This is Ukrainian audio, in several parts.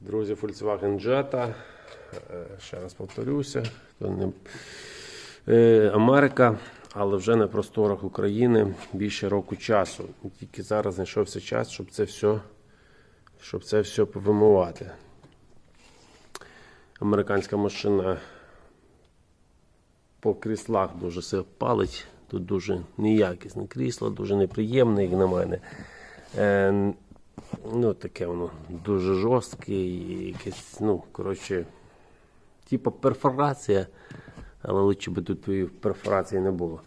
Друзі, Volkswagen Jetta. Е, Ще раз повторюся. то не- Е, Америка, але вже на просторах України більше року часу. Тільки зараз знайшовся час, щоб це все, щоб це все повимивати. Американська машина по кріслах дуже все палить. Тут дуже неякісне крісло, дуже неприємне, як на мене. Ну, таке воно дуже жорстке і якесь, ну, коротше, типу перфорація, але лучше би тут перфорації не було.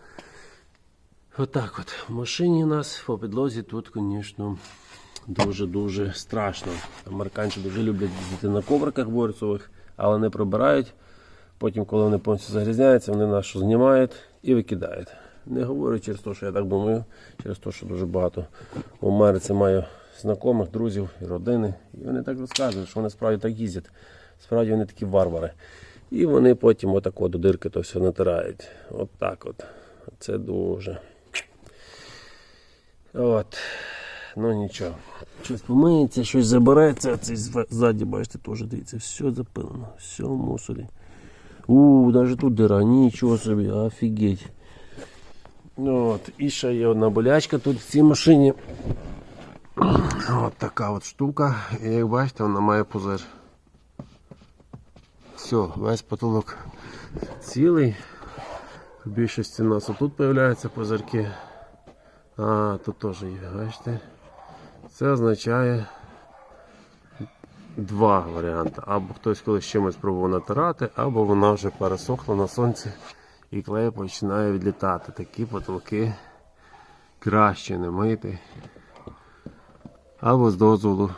Отак от. В машині у нас по підлозі тут, звісно, дуже-дуже страшно. Американці дуже люблять їздити на ковриках борцових, але не прибирають. Потім, коли вони повністю загрізняються, вони нашу знімають і викидають. Не говорю через те, що я так думаю, через те, що дуже багато в Америці маю знайомих, друзів і родини. І вони так розказують, що вони справді так їздять. Справді вони такі варвари. І вони потім отако до дирки то все натирають. От так от. Це дуже. От. Ну нічого. Щось помиється, щось забереться, а цей ззаді, бачите, теж дивіться, все запилено, все в мусорі. У, навіть тут дира, нічого собі, офігеть. Ну, От, і ще є одна болячка тут в цій машині. От така от штука. І як бачите, вона має пузир. Все, весь потолок цілий. В більшості у нас отут з'являються пузирки. А, тут теж є, бачите? Це означає два варіанти. Або хтось колись чимось пробував натирати, або вона вже пересохла на сонці і клей починає відлітати. Такі потолки краще не мити. Або з дозволу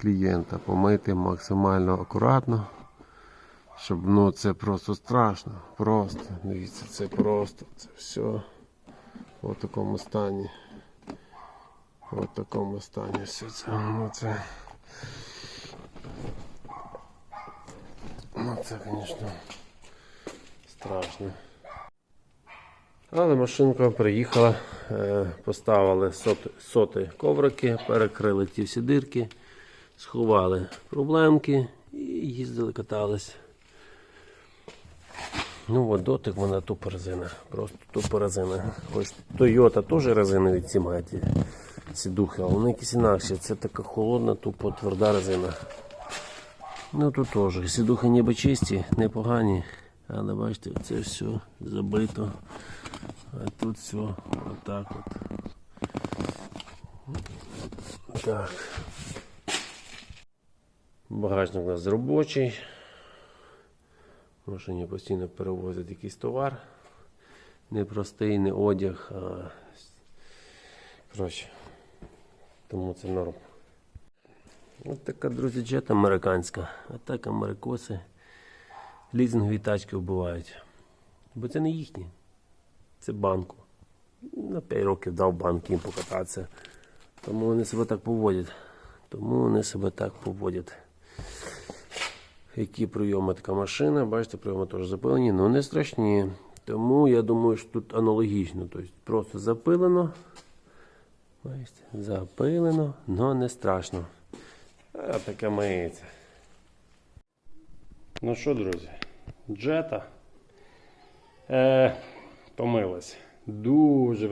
клієнта помити максимально акуратно. Щоб ну це просто страшно. Просто. Дивіться, це просто. Це все в такому стані. В такому стані все це. Ну це. Ну це, звісно, страшно. Але машинка приїхала, е, поставили соти, коврики, перекрили ті всі дирки, сховали проблемки і їздили, катались. Ну, от дотик вона тупо резина. Просто тупо резина. Ось Toyota теж резинові ці мають ці- духи, а вони якісь інакші. Це така холодна, тупо тверда резина. Ну тут теж. Ці духи ніби чисті, непогані. Але бачите, це все забито. А тут все отак от. Так. Багажник у нас робочий. В машині постійно перевозять якийсь товар. Не простий, не одяг, а коротше. Тому це норм. Ось така, друзі, джет американська. А так америкоси лізингові тачки вбивають. Бо це не їхні. Це банку. На 5 років дав банк їм покататися. Тому вони себе так поводять. Тому вони себе так поводять. Які прийоми така машина, бачите, прийоми теж запилені, але не страшні. Тому я думаю, що тут аналогічно. Тобто просто запилено. Бачите, запилено, але не страшно. А таке миється. Ну що, друзі, джета е, помилась. Дуже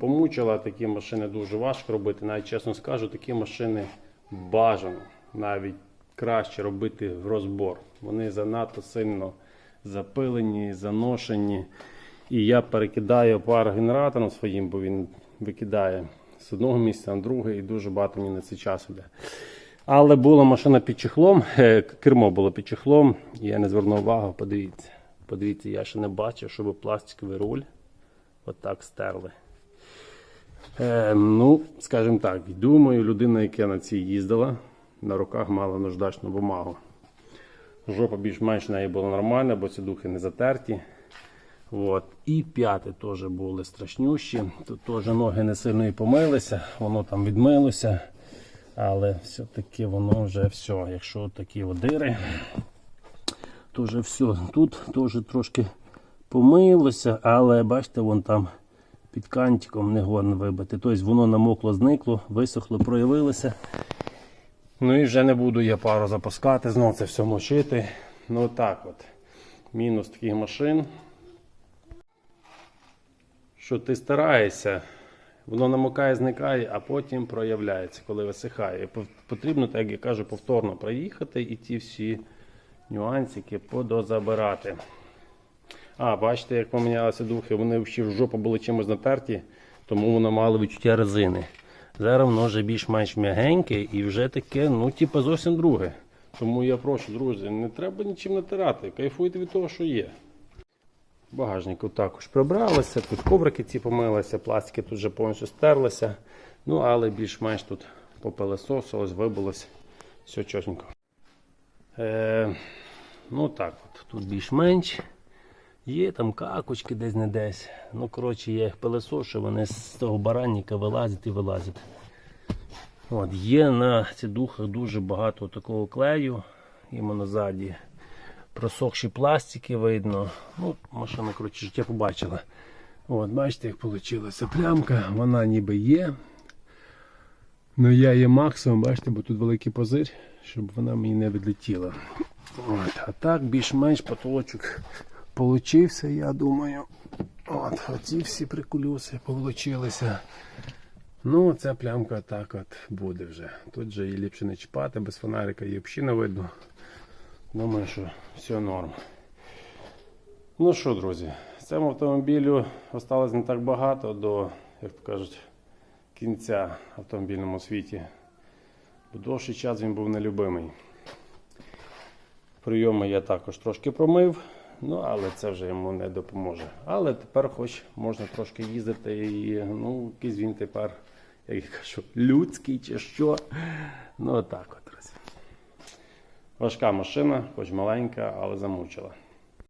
помучила такі машини дуже важко робити. Навіть чесно скажу, такі машини бажано навіть краще робити в розбор. Вони занадто сильно запилені, заношені. І я перекидаю пар генератором своїм, бо він викидає з одного місця на друге і дуже багато мені на це часу йде. Але була машина під чехлом, е, кермо було під чехлом, я не звернув увагу, подивіться. Подивіться, я ще не бачив, щоб пластиковий руль отак стерли. Е, ну, скажімо так, думаю, людина, яка на цій їздила, на руках мала наждачну бумагу. Жопа більш-менш неї була нормальна, бо ці духи не затерті. От. І п'яти теж були страшнющі. Тут теж ноги не сильно і помилися, воно там відмилося. Але все-таки воно вже все. Якщо такі одири, то вже все. Тут теж трошки помилося, але бачите, вон там під кантиком не годно вибити. Тобто воно намокло, зникло, висохло, проявилося. Ну і вже не буду я пару запускати, знову це все мочити. Ну так от. Мінус таких машин. Що ти стараєшся, воно намокає, зникає, а потім проявляється, коли висихає. Потрібно, так як я кажу, повторно проїхати і ті всі нюансики подозабирати. А, бачите, як помінялися духи, вони ще в жопу були чимось натерті, тому воно мало відчуття резини. Зараз воно вже більш-менш м'ягеньке і вже таке, ну, типу, зовсім друге. Тому я прошу, друзі, не треба нічим натирати, кайфуйте від того, що є. Багажнику також прибралося, тут коврики ці помилися, пластики тут вже повністю стерлися. Ну, але більш-менш тут попелесосилось, вибилось, все чотенько. Е, ну так, от, тут більш-менш. Є там какочки десь не десь. Ну, коротше, я їх пилесошу, вони з того баранника вилазять і вилазять. От, є на цих духах дуже багато такого клею, іменно ззаді. Просохші пластики видно. Ну, машина, коротше, життя побачила. От, бачите, як вийшла плямка, вона ніби є. Ну я є максимум, бачите, бо тут великий позир, щоб вона мені не відлетіла. От, а так більш-менш потолочок получився, я думаю. От, оці всі прикулюси получилися. Ну, ця плямка так от буде вже. Тут же її ліпше не чіпати, без фонарика її взагалі не видно. Думаю, що все норм. Ну що, друзі, цьому автомобілю осталось не так багато до, як то кажуть, кінця в автомобільному світі. Бо довший час він був нелюбимий. Прийоми я також трошки промив, ну але це вже йому не допоможе. Але тепер хоч можна трошки їздити і ну, якийсь він тепер, як я кажу, людський чи що. Ну отак от. Важка машина, хоч маленька, але замучила.